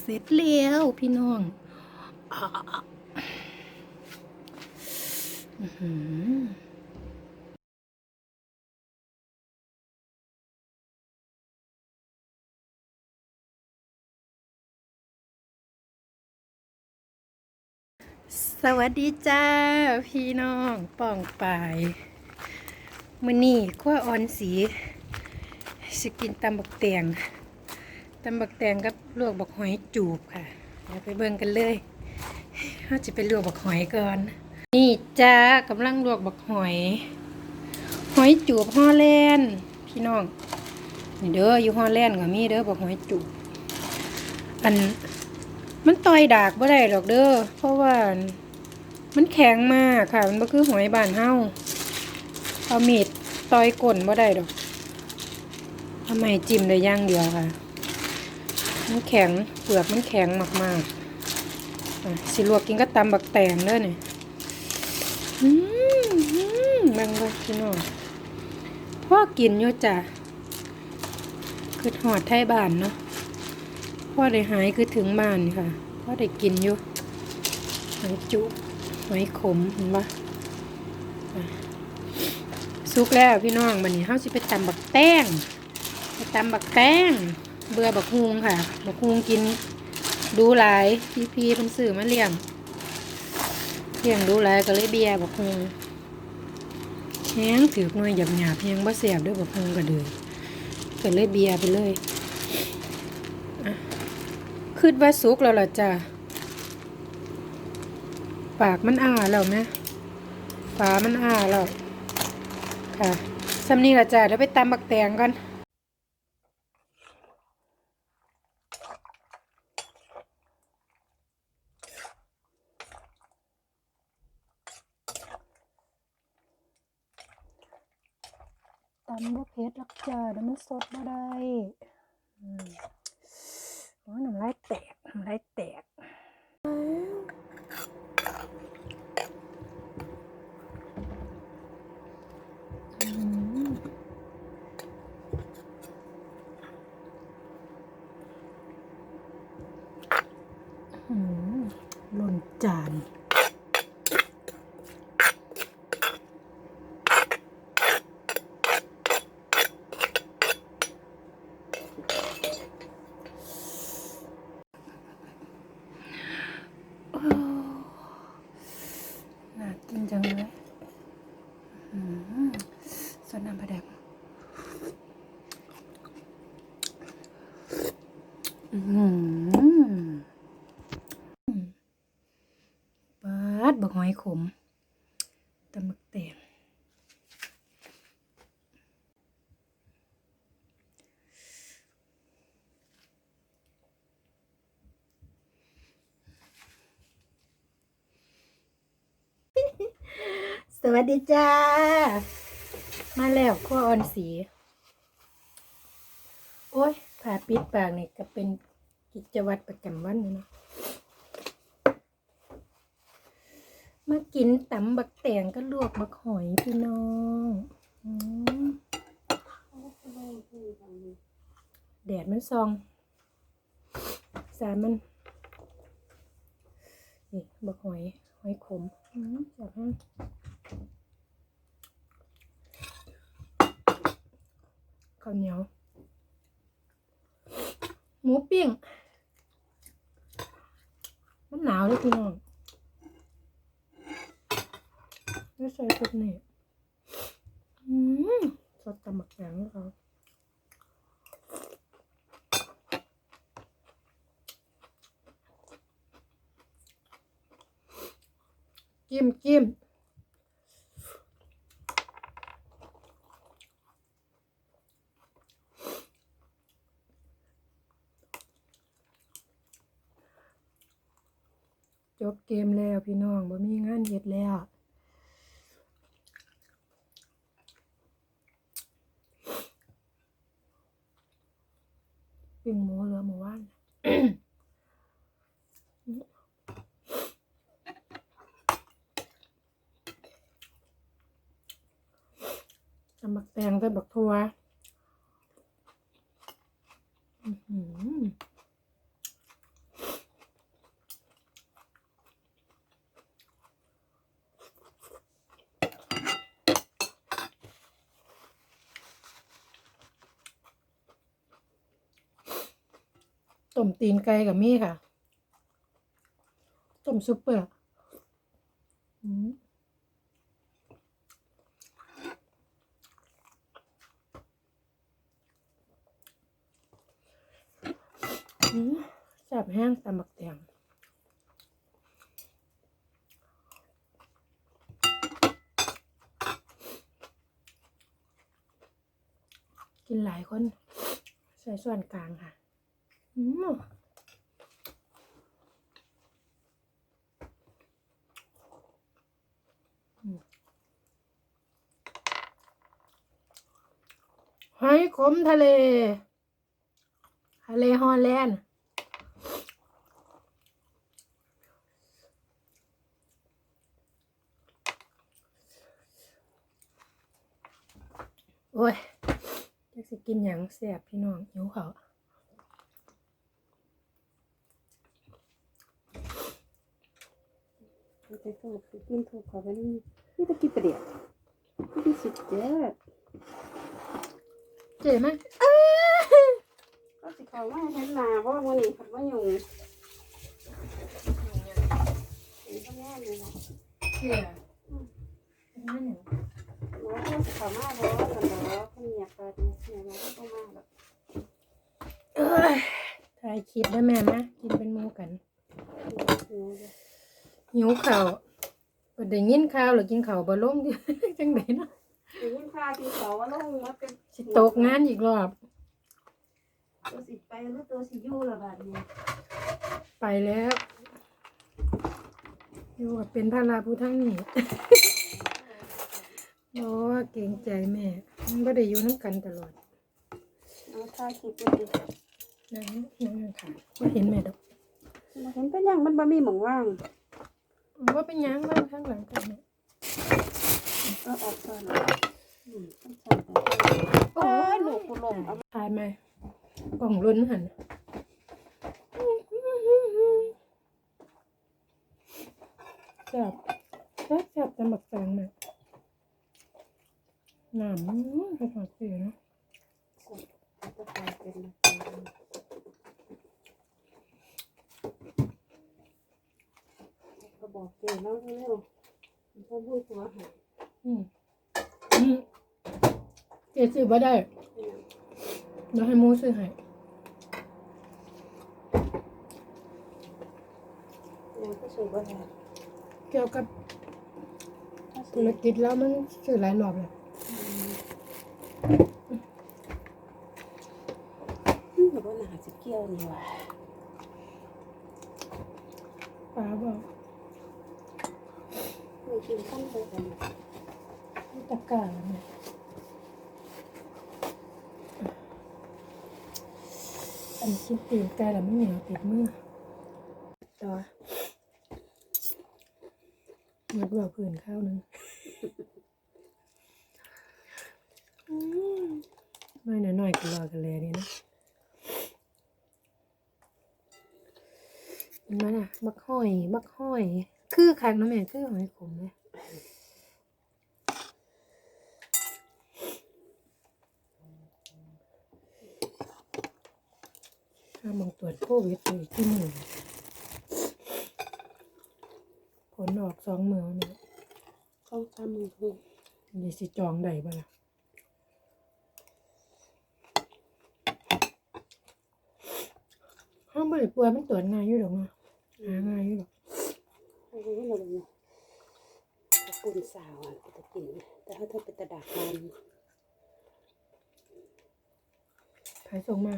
เสร็จแล้วพี่น้องสวัสดีจ้า พี่น้องป้องปายมือนี่ขั้วอ่อนสี สิกินตำบักแตง ตำบักแตงกับลวกบักหอยจูบค่ะเดี๋ยวไปเบิ่งกันเลยเราจะไปลวกบักหอยก่อน นี่จ้ากำลังลวกบักหอย หอยจูบฮอลแลนด์พี่น้องนี่เด้ออยู่ฮอลแลนด์ก็มีเด้อบักหอยจูบอันมันต่อยดากบ่ได้หรอกเด้อเพราะว่ามันแข็งมากค่ะ มันบ่คือหอยบานเฮาเอามีดต่อยก้นบ่ได้ดอกทำไมจิ้มได้ย่างเดียวค่ะ มันแข็งเปลือกมันแข็งมากๆสิลวกกินก็ตำบักแตงเด้อนี่อืมมแบังบ่พี่น้องพ่อกินอยู่จ้ะคือหอดไทยบ้านเนาะพ่อได้หายคือถึงบ้านค่ะพ่อได้กินอยู่หอยจุหอยขมเห็นปะสุกแล้วพี่น้องวันนี้เฮาสิไปตำบักแตงไปตำบักแตง เบื่อบักฮุงค่ะ บักฮุงกิน ดูหลาย พี่พีเพิ่นซื้อมาเลี้ยงเลี้ยงดูหลายก็เลยเบียบักฮุงแห้งถือหน่วยหยาบๆแห้งบ่แสบด้วยบักฮุงก็เลยก็เลยเบียไปเลยคิดว่าสุกแล้วล่ะจ้ะปากมันอ้าแล้วไหมฝามันอ้าแล้วค่ะสำนีละจ้ะเดี๋ยวไปตำบักแตงก่ อนตำบ่เผ็ดหรอกจ้าเดี๋ยวมันสดบ่ได้อืมโอ้ยน้ำลายแตกน้ำลายแตกอืมอืมหล่นจาน โอ้น่ากินจังเลยอืม สดน้ำปลาแดกอืมปาดบักหอยขมตำบักแตงสวัสดีจ้า มาแล้วข้ออ่อนสี โอ้ยผ่าปิดปากนี่ก็เป็นกิจวัตรประจำวันนี่เนาะมากินตำบักแตงก็ลวกบักหอยพี่น้องแดดมันซอง สารมัน นี่บักหอย หอยขมอืมจับให้าวเหนียว หมูปิ้ง มันหนาวเลยพี่น้องไม่ใส่ชุดนี่อืมสดตำหมักแดงนะครับจิ้มจิ้ม บเกมแล้วพี่น้องบ่มีงานเฮ็ดแล้วปิ้งหมูเหลือหมูว่านตำบักแตงใส่บักทัวอื้อหือ ตีนไก่กับมี่ค่ะ ต้มซุปเปอร์อืมอืมแซ่บแห้งตำบักแตงกินหลายคน ใส่ส่วนกลางค่ะ หอยขมทะเล ทะเลฮอลแลนด์โอ้ยจะสิกินหยังแซ่บพี่น้องหิวเขา วไปถูกกินถูกขอไปนี่นี่ตะกี้ประเดี๋ยวนี่สุดเจ๊ดเจ๋ไหมก็สิเขาว่าเห็นหนาว่ามันนี่ผัดว่าอยู่เห็นก็แม่เลยนะเจ๋นั่นหยังว่าเขาสิเขามาเพราะว่ากันแล้วเขาเงียบไปเนี่ยมาก็มาแบบถ่ายคลิปได้แม่นะกินเป็นมูกัน หิวข้าวบ่ได้ยินข่าวหรือกินข้าวบ่ลงจังไดเนาะถึงยินพาที่เขาว่าลงมาเป็นสิตกงานอีกรอบ ตัวสิไปหรือตัวสิยู่ละบาดนี้ไปแล้วอยู่กับเป็นภาระผู้ทั้งนี้โอ้เกรงใจแม่มันบ่ได้อยู่น้ำกันตลอดเอาท่าคิดดูดินะนั่นค่ะบ่เห็นแม่ดอกมาเห็นเป็นยังมันบ่มีหมองว่าง ว่าเป็นหยังบ้างข้างหลังกันเนี่ยก็ออกก่อนอืมต้องใส่ไปโอ้ยหนูกูลงเอาถ่ายไหมกล่องล้นหันแซ่บแซ่บแซ่บจะหมักแตงเนี่ยหนามภาษาเสียเนาะจะกลายเป็น บอกเก๋แล้วเร็วๆพ่อพูดหัวหายอืมอืมเจ๊ซื้อบ่ได้เดี๋ยวให้หมูซื้อให้ยังก็สูบอะไรเกี่ยวกับถ้าสูธุรกิจแล้วมันซื้อหลายรอบเลยบแบบว่าหนาจะเกี่ยวนี่ว่ะ ป้าบอกไม่ กินข้าวไปกันมีตะกร้าเนี่ยอันนกินตีนไก่แล้วมันเหนียวติดมือต่อมาดูเอาผื่นข้าวหนึงอืมน้อยหน่อยๆกันรอกันเลยนี่นะเห็นไหมน่ะบักห้อยบักห้อย คือคักเนาะแม่คือหอยขมเลยถ้ามองตรวจโควิดไปอีกที่หนึ่งผลออกสองมือเนี่ยต้องทำมือคือมีสิจองได้บ่ล่ะห้ามบริป่วยมันตรวจง่ายอยู่ดอกเนาะหาง่ายอยู่ดอก ให้รู้เราเลยนะปุ่นสาวอะจะกินแต่ถ้าเธอเป็นตะดาคานขายส่งมา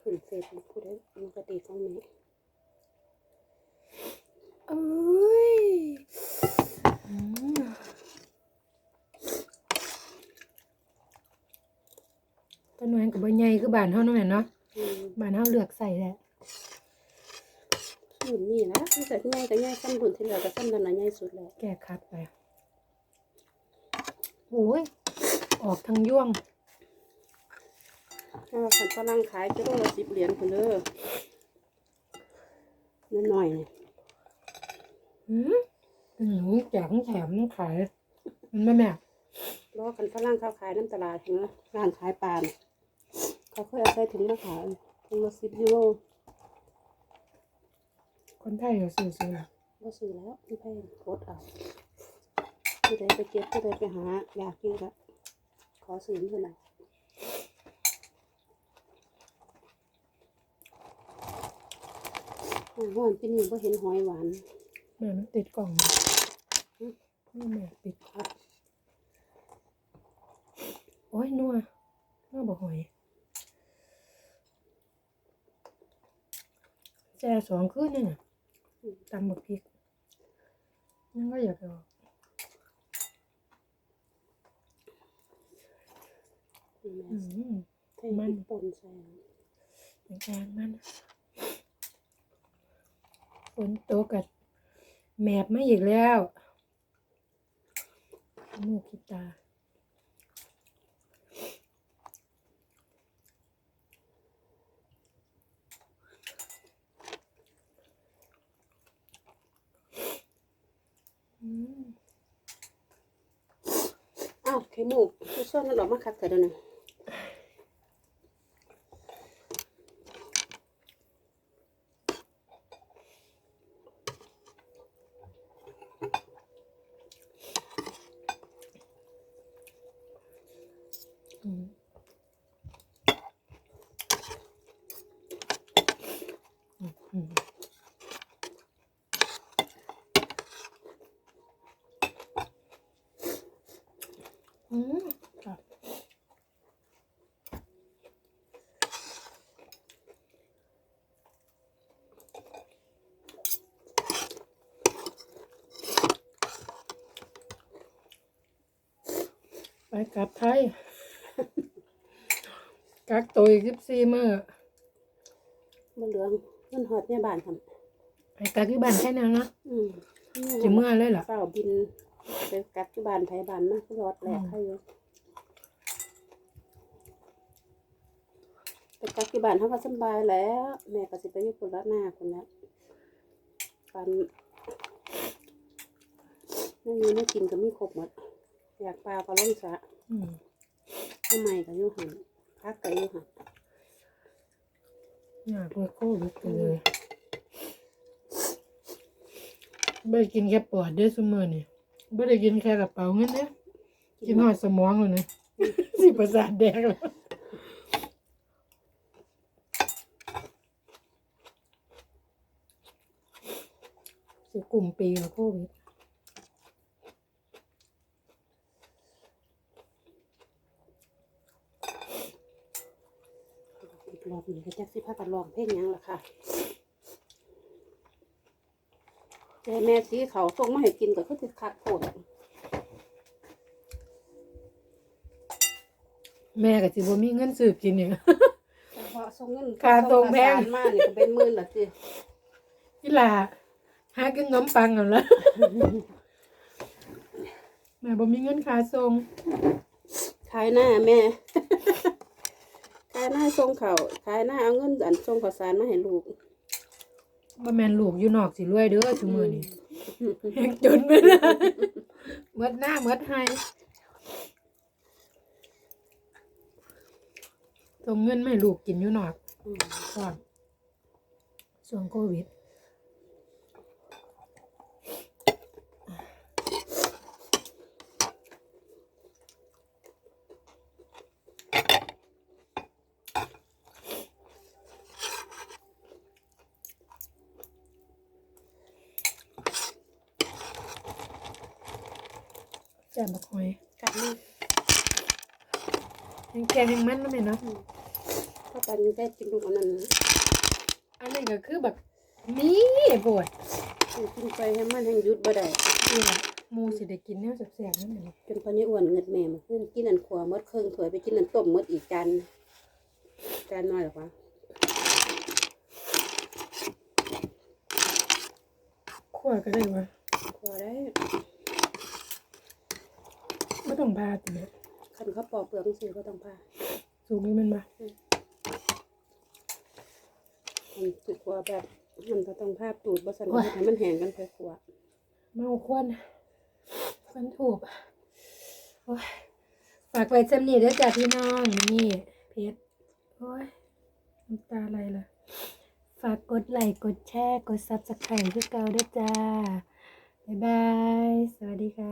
ขึ้นเฟซบุ๊กพูดได้มันก็ดีของแม่เอ้ยอืมต้นไม้กับใบใหญ่คือบ้านเฮาเนาะแม่เนาะอืมบ้านเฮาเลือกใส่แหละ หุ่นนี่นะที่จะง่ายแต่ง่ายซ้ำหุ่นที่เหลือก็ซ้ำนั่นน่ะง่ายสุดแล้วแก้คัดไปโอ้ยออกทางย่วงถ้าว่าขันฝรั่งขายกิโลละสิบเหรียญคนเด้อนิดหน่อยเนี่ยอืมอืมแจกของแถมขาย มันไม่แม่รอกันฝรั่งเขาขายน้ำตลาดเห็นไหมร้านขายปลาเนี่ยเขาเคยเอาใส่ถุงมาขายถุงละสิบยูโร คนไทยเขาซื้อซื้อหรอบ่ซื้อแล้วที่ไปกดเอาผู้ใดไปเก็บผู้ใดไปหา อยากกินก็ขอซื้อเท่านั้นหาห้อนปีนี้บ่เห็นหอยหวานแม่มันติดกล่องนะนี่แม่ติดโอ้ยนัวนัวบ่หอยแจ่สองคืนนี่น่ะ ตำบักพริกนั่นก็อยากเอานี่แม่อืมเทพริกป่นใส่อย่างการมันฝนตกกัดแมบมาอีกแล้วมูกขี้ตา อ้าวเขมุกช่วนนั้นออมาคักแต่เดี๋ยวนี้อืมอืมอืมอืมครับ ไป กลับไทย กักตัวอีกสิบสี่มื้อบ่เหลืองเงินฮอดในบ้านทำไปกักที่บ้านแค่นั้นนะอืมจะเมื่อเลยเหรอเฝ้าบินไปกัดที่บ้านไผบ้านมันก็รอดแหลกให้อยู่ไปกัดที่บ้านเขาก็สำบายแล้ว แม่ก็สิไปอยู่คนละหน้าคนละปันไม่มีไม่กินก็มีครบหมด อยากปลาก็ล่องสระอืมทำไมก็อยู่หันพักก็อยู่หันอยากเลยโควิดไปเลยไม่ได้กินแค่ปอดเด้อซุมื้อนี่ไม่ได้กินแค่กระเป๋าเงินเด้อกินหอดสมองเลยนะ สิประสาทแดกแล้วสิกลุ่มปีแล้วโควิด อีกรอบห นึงก็จักสิพากันลองเพลงหยังล่ะค่ะแต่แม่สีเขาส่งมาให้กินก็คือสิคักโคตรแม่ก็สิบ่มีเงินซื้อกินอีกเฉพาะส่งเงินค่าส่งแพงค่าสารมานี่ก็เป็นหมื่นละสิอีหล่าหากินขนมปังเอาละแม่บ่มีเงินค่าส่งขายหน้าแม่ ขายหน้าส่งเขาวขายหน้าเอาเงินอันส่งข้าวสารมาให้ลูกบ่แม่นลูกอยู่นอกสิรวยเด้อซุมื้อนี้แฮงจนไปเลยหมดหน้าหมดให้ส่งเงินมาให้ลูกกินอยู่นอกอืมก่อนช่วงโควิด แจ่มบักหอย กัดมือ แห้งแกงแห้งมันแล้วแม่เนาะถ้าปันได้กินลูกอันนั้นนะอันนี้ก็คือแบบนี่ปวดกินไปให้มันแห้งหยุดบ่ได้นี่แหละหมูสิได้กินแนวแสบๆนั่นแหละจนพอนี้อ้วนเงิดแม่มาขึ้นกินอันขวหมดเครื่องถ้วยไปกินอันต้มหมดอีกจานจานน้อยหรอกวะขั้วก็ได้วะขวได้ไม่ต้องพาติเนี่ย คันเขาปอกเปลือกซื้อก็ต้องพาสูงนี่มันมามันสุกขวแบบมันก็ต้องพาตูดบ่สั่นก็ให้มันแห้งกันไปขวเมาควันควันถูกโอ้ยฝากไว้จำนี่เด้อจ้ะพี่น้องนี่เพชรโอ้ยน้ำตาไหลละฝากกดไลค์กดแชร์กดซับสไครต์คือเก่าด้วยจ้า บ๊ายบาย สวัสดีค่ะ